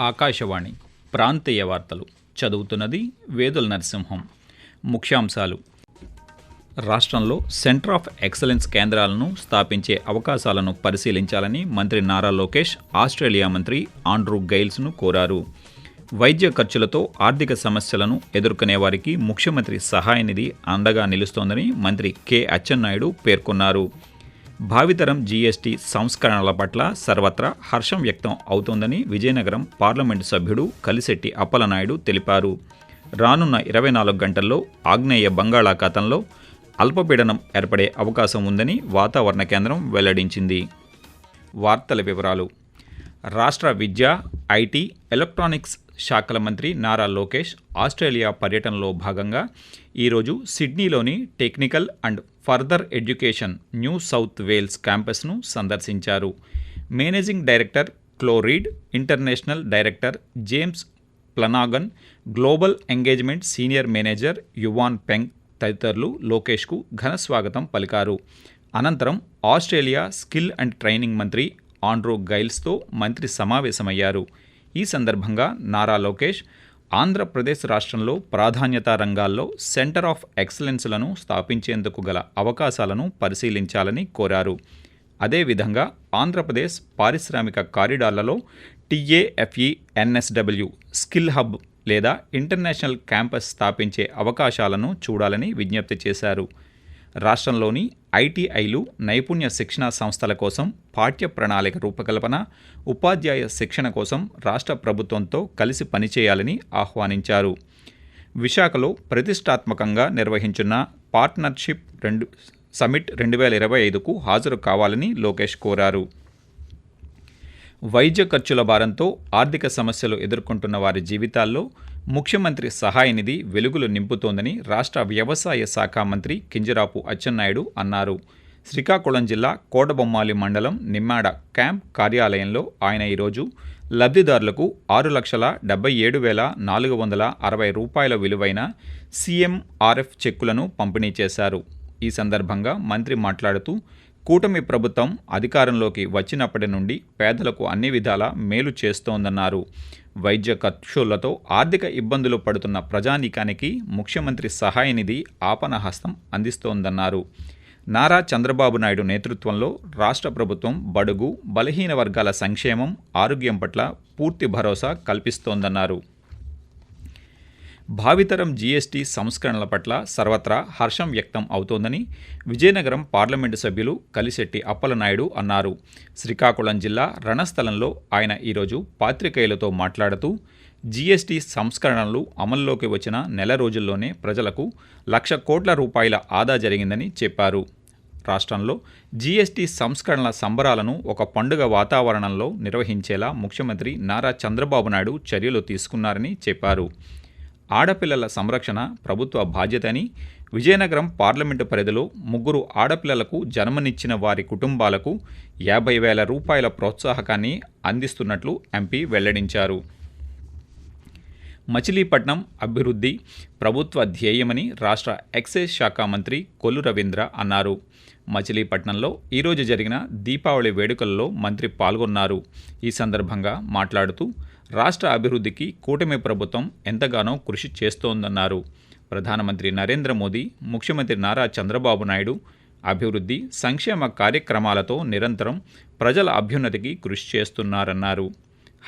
ఆకాశవాణి ప్రాంతీయ వార్తలు చదువుతున్నది వేదుల నరసింహం. ముఖ్యాంశాలు. రాష్ట్రంలో సెంటర్ ఆఫ్ ఎక్సలెన్స్ కేంద్రాలను స్థాపించే అవకాశాలను పరిశీలించాలని మంత్రి నారా లోకేష్ ఆస్ట్రేలియా మంత్రి ఆండ్రూ గైల్స్ను కోరారు. వైద్య ఖర్చులతో ఆర్థిక సమస్యలను ఎదుర్కొనే వారికి ముఖ్యమంత్రి సహాయ నిధి అండగా నిలుస్తోందని మంత్రి కె అచ్చెన్నాయుడు పేర్కొన్నారు. భావితరం జీఎస్టీ సంస్కరణల పట్ల సర్వత్రా హర్షం వ్యక్తం అవుతోందని విజయనగరం పార్లమెంటు సభ్యుడు కలిశెట్టి అప్పలనాయుడు తెలిపారు. రానున్న ఇరవై నాలుగు గంటల్లో ఆగ్నేయ బంగాళాఖాతంలో అల్పపీడనం ఏర్పడే అవకాశం ఉందని వాతావరణ కేంద్రం వెల్లడించింది. వార్తల వివరాలు. రాష్ట్ర విద్య ఐటీ ఎలక్ట్రానిక్స్ శాఖల మంత్రి నారా లోకేష్ ఆస్ట్రేలియా పర్యటనలో భాగంగా ఈరోజు సిడ్నీలోని technical and further education New South Wales క్యాంపస్ను సందర్శించారు. Managing director క్లోరీడ్ international director James Flanagan global engagement senior manager Yuan Peng తదితరులు లోకేష్కు ఘన స్వాగతం పలికారు. అనంతరం ఆస్ట్రేలియా స్కిల్ అండ్ ట్రైనింగ్ మంత్రి ఆండ్రో గైల్స్తో మంత్రి సమావేశమయ్యారు. ఈ సందర్భంగా నారా లోకేష్ ఆంధ్రప్రదేశ్ రాష్ట్రంలో ప్రాధాన్యతా రంగాల్లో సెంటర్ ఆఫ్ ఎక్సలెన్స్లను స్థాపించేందుకు గల అవకాశాలను పరిశీలించాలని కోరారు. అదేవిధంగా ఆంధ్రప్రదేశ్ పారిశ్రామిక కారిడార్లలో టీఏఎఫ్ఈ ఎన్ఎస్డబ్ల్యూ స్కిల్ హబ్ లేదా ఇంటర్నేషనల్ క్యాంపస్ స్థాపించే అవకాశాలను చూడాలని విజ్ఞప్తి చేశారు. రాష్ట్రంలోని ఐటీఐలు నైపుణ్య శిక్షణ సంస్థల కోసం పాఠ్య ప్రణాళిక రూపకల్పన ఉపాధ్యాయ శిక్షణ కోసం రాష్ట్ర ప్రభుత్వంతో కలిసి పనిచేయాలని ఆహ్వానించారు. విశాఖలో ప్రతిష్టాత్మకంగా నిర్వహించిన పార్ట్నర్షిప్ రెండు సమిట్ రెండు వేల ఇరవై ఐదుకు హాజరు కావాలని లోకేష్ కోరారు. వైద్య ఖర్చుల భారంతో ఆర్థిక సమస్యలు ఎదుర్కొంటున్న వారి జీవితాల్లో ముఖ్యమంత్రి సహాయ నిధి వెలుగులు నింపుతోందని రాష్ట్ర వ్యవసాయ శాఖ మంత్రి కింజరాపు అచ్చెన్నాయుడు అన్నారు. శ్రీకాకుళం జిల్లా కోటబొమ్మాలి మండలం నిమ్మాడ క్యాంప్ కార్యాలయంలో ఆయన ఈరోజు లబ్ధిదారులకు ఆరు లక్షల డెబ్బై ఏడు వేల నాలుగు వందల అరవై రూపాయల విలువైన సీఎంఆర్ఎఫ్ చెక్కులను పంపిణీ చేశారు. ఈ సందర్భంగా మంత్రి మాట్లాడుతూ కూటమి ప్రభుత్వం అధికారంలోకి వచ్చినప్పటి నుండి పేదలకు అన్ని విధాలా మేలు చేస్తోందన్నారు. వైద్య ఖర్చులతో ఆర్థిక ఇబ్బందులు పడుతున్న ప్రజానీకానికి ముఖ్యమంత్రి సహాయ నిధి ఆపన హస్తం అందిస్తోందన్నారు. నారా చంద్రబాబు నాయుడు నేతృత్వంలో రాష్ట్ర ప్రభుత్వం బడుగు బలహీన వర్గాల సంక్షేమం ఆరోగ్యం పట్ల పూర్తి భరోసా కల్పిస్తోందన్నారు. భావితరం జీఎస్టీ సంస్కరణల పట్ల సర్వత్రా హర్షం వ్యక్తం అవుతోందని విజయనగరం పార్లమెంటు సభ్యులు కలిశెట్టి అప్పలనాయుడు అన్నారు. శ్రీకాకుళం జిల్లా రణస్థలంలో ఆయన ఈరోజు పాత్రికేయులతో మాట్లాడుతూ జీఎస్టీ సంస్కరణలు అమల్లోకి వచ్చిన నెల రోజుల్లోనే ప్రజలకు లక్ష కోట్ల రూపాయల ఆదా జరిగిందని చెప్పారు. రాష్ట్రంలో జీఎస్టీ సంస్కరణల సంబరాలను ఒక పండుగ వాతావరణంలో నిర్వహించేలా ముఖ్యమంత్రి నారా చంద్రబాబు నాయుడు చర్యలు తీసుకున్నారని చెప్పారు. ఆడపిల్లల సంరక్షణ ప్రభుత్వ బాధ్యత అని విజయనగరం పార్లమెంటు పరిధిలో ముగ్గురు ఆడపిల్లలకు జన్మనిచ్చిన వారి కుటుంబాలకు యాభై వేల రూపాయల ప్రోత్సాహకాన్ని అందిస్తున్నట్లు ఎంపీ వెల్లడించారు. మచిలీపట్నం అభివృద్ధి ప్రభుత్వ ధ్యేయమని రాష్ట్ర ఎక్సైజ్ శాఖ మంత్రి కొల్లు రవీంద్ర అన్నారు. మచిలీపట్నంలో ఈరోజు జరిగిన దీపావళి వేడుకల్లో మంత్రి పాల్గొన్నారు. ఈ సందర్భంగా మాట్లాడుతూ రాష్ట్ర అభివృద్ధికి కూటమి ప్రభుత్వం ఎంతగానో కృషి చేస్తోందన్నారు. ప్రధానమంత్రి నరేంద్ర మోదీ ముఖ్యమంత్రి నారా చంద్రబాబు నాయుడు అభివృద్ధి సంక్షేమ కార్యక్రమాలతో నిరంతరం ప్రజల అభ్యున్నతికి కృషి చేస్తున్నారన్నారు.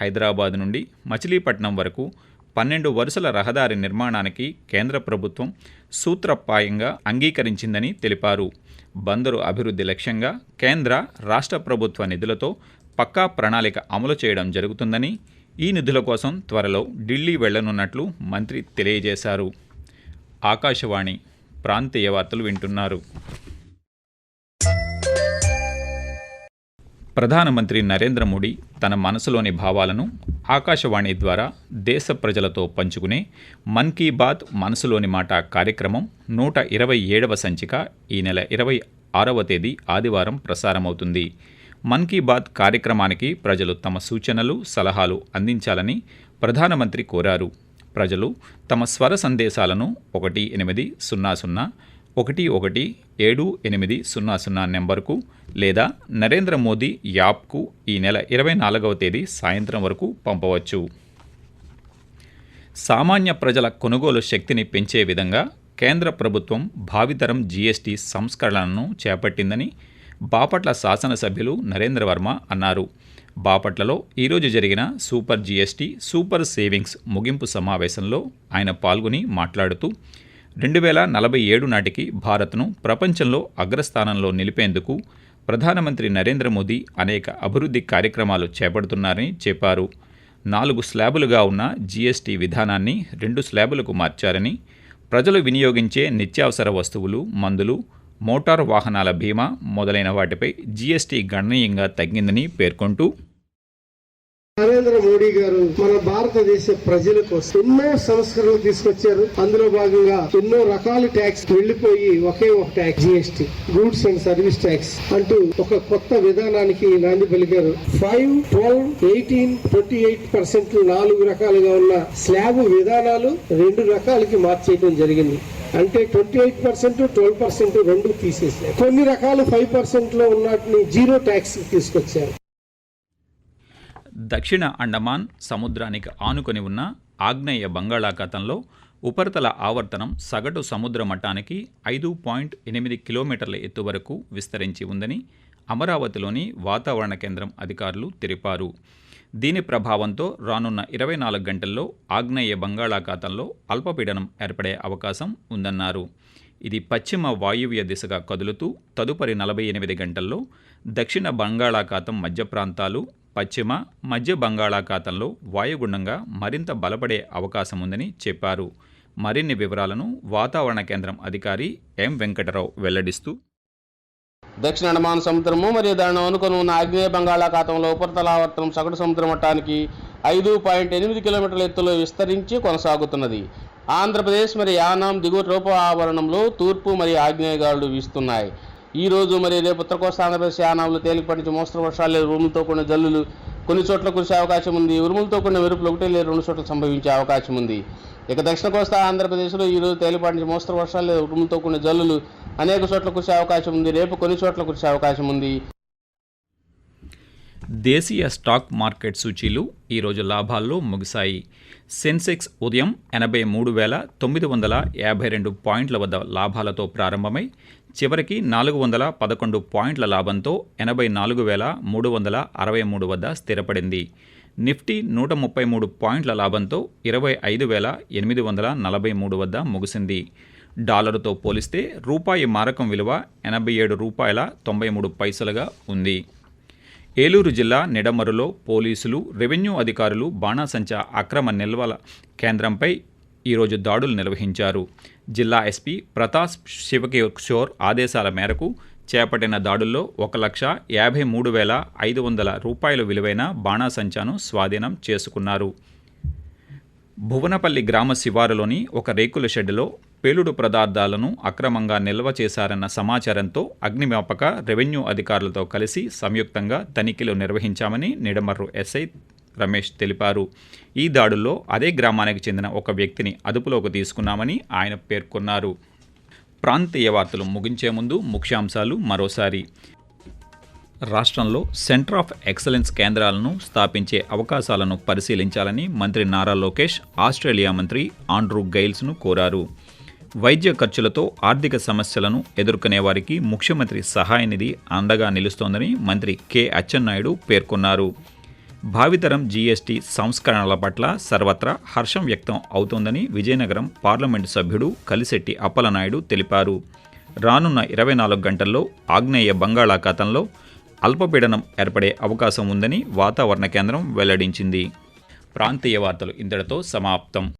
హైదరాబాద్ నుండి మచిలీపట్నం వరకు పన్నెండు వరుసల రహదారి నిర్మాణానికి కేంద్ర ప్రభుత్వం సూత్రప్రాయంగా అంగీకరించిందని తెలిపారు. బందరు అభివృద్ధి లక్ష్యంగా కేంద్ర రాష్ట్ర ప్రభుత్వ నిధులతో పక్కా ప్రణాళిక అమలు చేయడం జరుగుతుందని ఈ నిధుల కోసం త్వరలో ఢిల్లీ వెళ్ళనున్నట్లు మంత్రి తెలియజేశారు. ఆకాశవాణి ప్రాంతీయ వార్తలు వింటున్నారు. ప్రధానమంత్రి నరేంద్ర మోడీ తన మనసులోని భావాలను ఆకాశవాణి ద్వారా దేశ ప్రజలతో పంచుకునే మన్ కీ బాత్ మనసులోని మాట కార్యక్రమం నూట ఇరవై ఏడవ సంచిక ఈ నెల ఇరవై ఆరవ తేదీ ఆదివారం ప్రసారమవుతుంది. మన్ కీ బాత్ కార్యక్రమానికి ప్రజలు తమ సూచనలు సలహాలు అందించాలని ప్రధానమంత్రి కోరారు. ప్రజలు తమ స్వర సందేశాలను ఒకటి ఎనిమిది సున్నా సున్నా ఒకటి ఒకటి ఏడు ఎనిమిది సున్నా సున్నా నెంబర్కు లేదా నరేంద్ర మోదీ యాప్కు ఈ నెల ఇరవై నాలుగవ తేదీ సాయంత్రం వరకు పంపవచ్చు. సామాన్య ప్రజల కొనుగోలు శక్తిని పెంచే విధంగా కేంద్ర ప్రభుత్వం భావితరం జీఎస్టీ సంస్కరణలను చేపట్టిందని బాపట్ల శాసనసభ్యులు నరేంద్ర వర్మ అన్నారు. బాపట్లలో ఈరోజు జరిగిన సూపర్ జీఎస్టీ సూపర్ సేవింగ్స్ ముగింపు సమావేశంలో ఆయన పాల్గొని మాట్లాడుతూ రెండు వేల నలభై ఏడు నాటికి భారత్ను ప్రపంచంలో అగ్రస్థానంలో నిలిపేందుకు ప్రధానమంత్రి నరేంద్ర మోదీ అనేక అభివృద్ధి కార్యక్రమాలు చేపడుతున్నారని చెప్పారు. నాలుగు స్లాబులుగా ఉన్న జీఎస్టీ విధానాన్ని రెండు స్లాబులకు మార్చారని ప్రజలు వినియోగించే నిత్యావసర వస్తువులు మందులు మోటారు వాహనాల బీమా మొదలైన వాటిపై జీఎస్టీ గణనీయంగా తగ్గిందని పేర్కొంటూ నరేంద్ర మోడీ గారు మన భారతదేశ ప్రజల కోసం ఎన్నో సంస్కరణలు తీసుకొచ్చారు. అందులో భాగంగా ఎన్నో రకాల ట్యాక్స్ వెళ్ళిపోయి ఒకే ఒక tax GST goods and service tax అంటూ ఒక కొత్త విధానానికి నాంది పలికారు. Five twelve eighteen twenty eight percent నాలుగు రకాలుగా ఉన్న స్లాబ్ విధానాలు రెండు రకాలకి మార్చేయడం జరిగింది. అంటే twenty eight percent twelve percent రెండు తీసేసారు కొన్ని రకాలు ఫైవ్ పర్సెంట్లో ఉన్నటిని జీరో ట్యాక్స్ తీసుకొచ్చారు. దక్షిణ అండమాన్ సముద్రానికి ఆనుకొని ఉన్న ఆగ్నేయ బంగాళాఖాతంలో ఉపరితల ఆవర్తనం సగటు సముద్ర మట్టానికి ఐదు పాయింట్ ఎనిమిది కిలోమీటర్ల ఎత్తు వరకు విస్తరించి ఉందని అమరావతిలోని వాతావరణ కేంద్రం అధికారులు తెలిపారు. దీని ప్రభావంతో రానున్న ఇరవై నాలుగు గంటల్లో ఆగ్నేయ బంగాళాఖాతంలో అల్పపీడనం ఏర్పడే అవకాశం ఉందన్నారు. ఇది పశ్చిమ వాయువ్య దిశగా కదులుతూ తదుపరి నలభై ఎనిమిది గంటల్లో దక్షిణ బంగాళాఖాతం మధ్య ప్రాంతాలు పశ్చిమ మధ్య బంగాళాఖాతంలో వాయుగుండంగా మరింత బలపడే అవకాశం ఉందని చెప్పారు. మరిన్ని వివరాలను వాతావరణ కేంద్రం అధికారి ఎం వెంకటరావు వెల్లడిస్తూ దక్షిణ అండమాన్ సముద్రము మరియు దానిని అనుకుని ఉన్న ఆగ్నేయ బంగాళాఖాతంలో ఉపరితలావర్తనం సగటు సముద్ర మట్టానికి ఐదు పాయింట్ ఎనిమిది కిలోమీటర్ల ఎత్తులో విస్తరించి కొనసాగుతున్నది. ఆంధ్రప్రదేశ్ మరియు యానాం దిగువ రూప ఆవరణంలో తూర్పు మరియు ఆగ్నేయ గాలులు వీస్తున్నాయి. ఈ రోజు మరియు రేపు ఉత్తర కోస్తా ఆంధ్రప్రదేశ్ యానాంలో తేలికపాటి నుంచి మోస్తరు వర్షాలు లేదా ఉరుములతో కూడిన జల్లులు కొన్ని చోట్ల కురిసే అవకాశం ఉంది. ఉరుములతో కూడిన మెరుపులు ఒకటి లేదా రెండు చోట్ల సంభవించే అవకాశం ఉంది. ఇక దక్షిణ కోస్తా ఆంధ్రప్రదేశ్లో ఈరోజు తేలిపాటి నుంచి మోస్తరు వర్షాలు లేదా ఉరుములతో కూడిన జల్లులు అనేక చోట్ల కురిసే అవకాశం ఉంది. రేపు కొన్ని చోట్ల కురిసే అవకాశం ఉంది. దేశీయ స్టాక్ మార్కెట్ సూచీలు ఈరోజు లాభాల్లో ముగిశాయి. సెన్సెక్స్ ఉదయం ఎనభై మూడు వేల తొమ్మిది వందల యాభై రెండు పాయింట్ల వద్ద లాభాలతో ప్రారంభమై చివరికి నాలుగు వందల పదకొండు పాయింట్ల లాభంతో ఎనభై నాలుగు వేల మూడు వందల అరవై మూడు వద్ద స్థిరపడింది. నిఫ్టీ నూట ముప్పై మూడు పాయింట్ల లాభంతో ఇరవై ఐదు వేల ఎనిమిది వందల నలభై మూడు వద్ద ముగిసింది. డాలరుతో పోలిస్తే రూపాయి మారకం విలువ ఎనభై ఏడు రూపాయల తొంభై మూడు పైసలుగా ఉంది. ఏలూరు జిల్లా నిడమరులో పోలీసులు రెవెన్యూ అధికారులు బాణాసంచా అక్రమ నిల్వల కేంద్రంపై ఈరోజు దాడులు నిర్వహించారు. జిల్లా ఎస్పీ ప్రతాప్ శివకిషోర్ ఆదేశాల మేరకు చేపట్టిన దాడుల్లో ఒక లక్ష యాభై మూడు వేల ఐదు వందల రూపాయల విలువైన బాణాసంచాను స్వాధీనం చేసుకున్నారు. భువనపల్లి గ్రామ శివారులోని ఒక రేకుల షెడ్లో పేలుడు పదార్థాలను అక్రమంగా నిల్వ చేశారన్న సమాచారంతో అగ్నిమాపక రెవెన్యూ అధికారులతో కలిసి సంయుక్తంగా తనిఖీలు నిర్వహించామని నిడమర్రు ఎస్ఐ రమేష్ తెలిపారు. ఈ దాడుల్లో అదే గ్రామానికి చెందిన ఒక వ్యక్తిని అదుపులోకి తీసుకున్నామని ఆయన పేర్కొన్నారు. ప్రాంతీయ వార్తలు ముగించే ముందు ముఖ్యాంశాలు మరోసారి. రాష్ట్రంలో సెంటర్ ఆఫ్ ఎక్సలెన్స్ కేంద్రాలను స్థాపించే అవకాశాలను పరిశీలించాలని మంత్రి నారా లోకేష్ ఆస్ట్రేలియా మంత్రి ఆండ్రూ గైల్స్ను కోరారు. వైద్య ఖర్చులతో ఆర్థిక సమస్యలను ఎదుర్కొనే వారికి ముఖ్యమంత్రి సహాయ నిధి అండగా నిలుస్తోందని మంత్రి కె అచ్చెన్నాయుడు పేర్కొన్నారు. భావితరం జీఎస్టీ సంస్కరణల పట్ల సర్వత్రా హర్షం వ్యక్తం అవుతోందని విజయనగరం పార్లమెంటు సభ్యుడు కలిశెట్టి అప్పలనాయుడు తెలిపారు. రానున్న ఇరవై నాలుగు గంటల్లో ఆగ్నేయ బంగాళాఖాతంలో అల్పపీడనం ఏర్పడే అవకాశం ఉందని వాతావరణ కేంద్రం వెల్లడించింది. ప్రాంతీయ వార్తలు ఇంతటితో సమాప్తం.